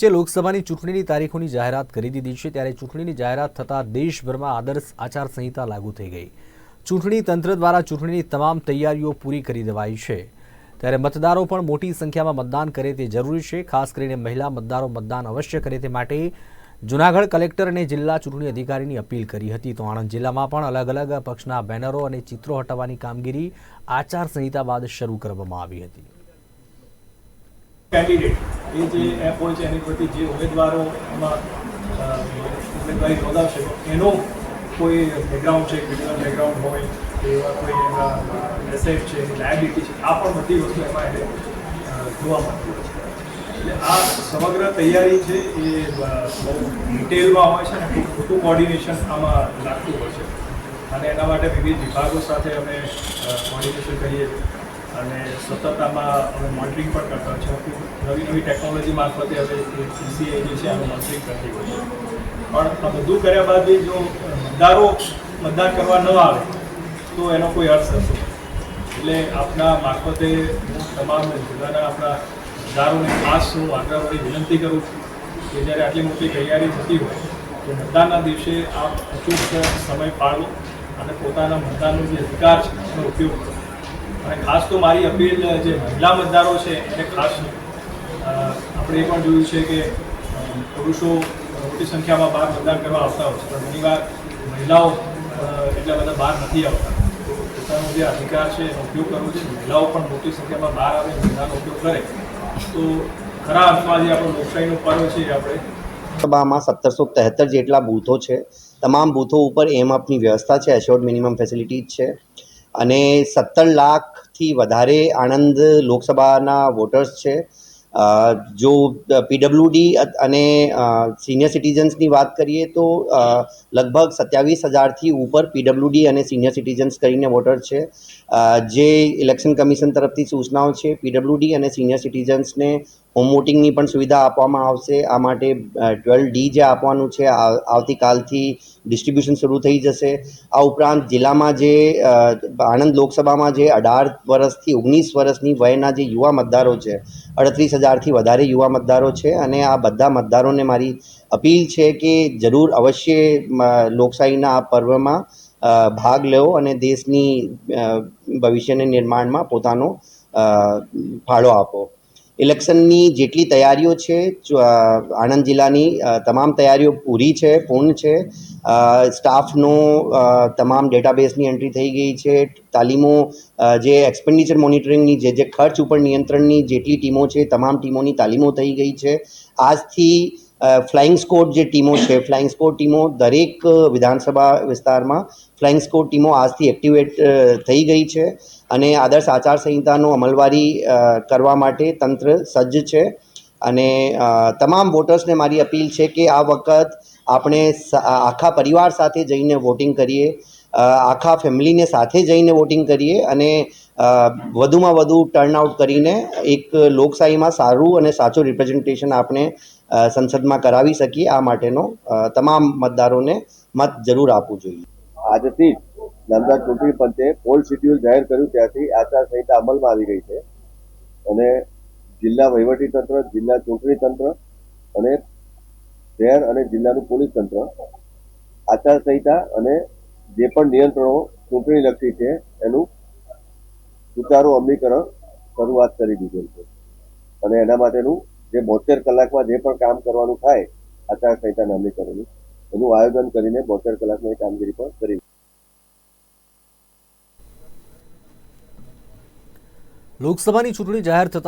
જે લોકસભાની ચૂંટણીની તારીખોની જાહેરાત કરી દીધી છે, ત્યારે ચૂંટણીની જાહેરાત થતાં દેશભરમાં આદર્શ આચારસંહિતા લાગુ થઈ ગઈ. ચૂંટણી તંત્ર દ્વારા ચૂંટણીની તમામ તૈયારીઓ પૂરી કરી દેવાઈ છે. ત્યારે મતદારો પણ મોટી સંખ્યામાં મતદાન કરે તે જરૂરી છે. ખાસ કરીને મહિલા મતદારો મતદાન અવશ્ય કરે તે માટે જૂનાગઢ કલેક્ટર અને જિલ્લા ચૂંટણી અધિકારીની અપીલ કરી હતી. તો આણંદ જિલ્લામાં પણ અલગ અલગ પક્ષના બેનરો અને ચિત્રો હટાવવાની કામગીરી આચારસંહિતા બાદ શરૂ કરવામાં આવી હતી. કેન્ડિડેટ એ જે એપ હોય છે, એની પરથી જે ઉમેદવારો એમાં ઉમેદવારી નોંધાવશે, એનો કોઈ બેકગ્રાઉન્ડ છે ક્રિમિનલ બેકગ્રાઉન્ડ હોય એવા કોઈ એના એસેટ છે લાયબિલિટી છે, આ પણ બધી વસ્તુ એમાં એને જોવા મળતી હોય છે. એટલે આ સમગ્ર તૈયારી છે, એ બહુ ડિટેલમાં હોય છે અને મોટું કોર્ડિનેશન આમાં લાગતું હોય છે. અને એના માટે વિવિધ વિભાગો સાથે અમે કોર્ડિનેશન કરીએ છીએ. અને સતત આમાં અમે મોનિટરિંગ પણ કરતા હોય કે નવી નવી ટેકનોલોજી મારફતે હવે સીસીઆઈ જે છે, આનું મોનિટરિંગ કરતી હોય છે. પણ આ બધું કર્યા બાદ જો મતદારો મતદાન કરવા ન આવે, તો એનો કોઈ અર્થ નથી. એટલે આપના મારફતે હું તમામ જિલ્લાના આપણા મતદારોને ખાસ હું આગ્રહવાળી વિનંતી કરું છું કે જ્યારે આટલી મોટી તૈયારી થતી હોય, તો મતદાનના દિવસે આપ અચૂક સમય પાડો અને પોતાના મતદાનનો જે અધિકાર છે, એનો ઉપયોગ કરો. અને ખાસ તો મારી અપીલ જે મહિલા મતદારો છે એને ખાસ આપણે એ પણ જોયું છે કે પુરુષો મોટી સંખ્યામાં બહાર મતદાન કરવા આવતા હોય છે, પણ ઘણીવાર મહિલાઓ એટલા બધા બહાર નથી આવતા. પોતાનો જે અધિકાર છે, એનો ઉપયોગ કરવો છે મહિલાઓ પણ મોટી સંખ્યામાં બહાર આવે, મહિલાનો ઉપયોગ કરે. તો ખરા અર્થમાં જે આપણો લોકશાહીનો પર્વ છે આપણે લોકસભામાં સત્તરસો તેહત્તર જેટલા બૂથો છે, તમામ બૂથો ઉપર એમ આપની વ્યવસ્થા છે એશ્યોર્ડ મિનિમમ ફેસિલિટીઝ છે. અને સત્તર લાખથી વધારે આણંદ લોકસભાના વોટર્સ છે. જો પીડબ્લ્યુડી અને સિનિયર સિટીઝન્સની વાત કરીએ તો લગભગ સત્યાવીસ હજારથી ઉપર પીડબ્લ્યુડી અને સિનિયર સિટીઝન્સ કરીને વોટર છે. જે ઇલેક્શન કમિશન તરફથી સૂચનાઓ છે, પીડબ્લ્યુડી અને સિનિયર સિટીઝન્સને હોમ વોટિંગની પણ સુવિધા આપવામાં આવશે. આ માટે ટ્વેલ્વ ડી જે આપવાનું છે આવતીકાલથી ડિસ્ટ્રીબ્યુશન શરૂ થઈ જશે. આ ઉપરાંત જિલ્લામાં જે આણંદ લોકસભામાં જે અઢાર વર્ષથી ઓગણીસ વર્ષની વયના જે યુવા મતદારો છે, અડત્રીસ હજારથી વધારે યુવા મતદારો છે અને આ બધા મતદારોને મારી અપીલ છે કે જરૂર અવશ્ય લોકશાહીના આ પર્વમાં ભાગ લેવો અને દેશની ભવિષ્યને નિર્માણમાં પોતાનો ફાળો આપો. ઇલેક્શનની જેટલી તૈયારીઓ છે આણંદ જિલ્લાની તમામ તૈયારીઓ પૂરી છે, પૂર્ણ છે. સ્ટાફનો તમામ ડેટાબેઝની એન્ટ્રી થઈ ગઈ છે. તાલીમો જે એક્સપેન્ડિચર મોનિટરિંગની, જે જે ખર્ચ ઉપર નિયંત્રણની જેટલી ટીમો છે, તમામ ટીમોની તાલીમો થઈ ગઈ છે. આજથી ફ્લાઇંગ સ્કોડ જે ટીમો છે ફ્લાઇંગ સ્કોડ ટીમો દરેક વિધાનસભા વિસ્તારમાં ફ્લાઇંગ સ્કોડ ટીમો આજથી એક્ટિવેટ થઈ ગઈ છે અને આદર્શ આચારસંહિતાનો અમલવારી કરવા માટે તંત્ર સજ્જ છે. અને તમામ વોટર્સને મારી અપીલ છે કે આ વખત આપણે આખા પરિવાર સાથે જઈને વોટિંગ કરીએ આખા ફેમિલીને સાથે જઈને વોટિંગ કરીએ અને વધુમાં વધુ ટર્નઆઉટ કરીને એક લોકશાહીમાં સારું અને સાચું રિપ્રેઝન્ટેશન આપણે સંસદમાં કરાવી શકીએ આ માટેનો તમામ મતદારોને મત જરૂર આપવું જોઈએ. આજથી નામદાર ચૂંટણી પંચે પોલ શિડ્યુલ જાહેર કર્યું ત્યાંથી આચારસંહિતા અમલમાં આવી ગઈ છે. અને જિલ્લા વહીવટી તંત્ર, જિલ્લા ચૂંટણી તંત્ર અને શહેર અને જિલ્લાનું પોલીસ તંત્ર આચારસંહિતા અને જે પણ નિયંત્રણો ચૂંટણી લક્ષી છે એનું સુચારું અમલીકરણ શરૂઆત કરી દીધેલ છે. અને એના માટેનું જે બોતેર કલાકમાં જે પણ કામ કરવાનું થાય આચારસંહિતાના અમલીકરણનું એનું આયોજન કરીને બોતેર કલાકમાં એ કામગીરી પણ કરી. લોકસભાની ચૂંટણી જાહેર થતાં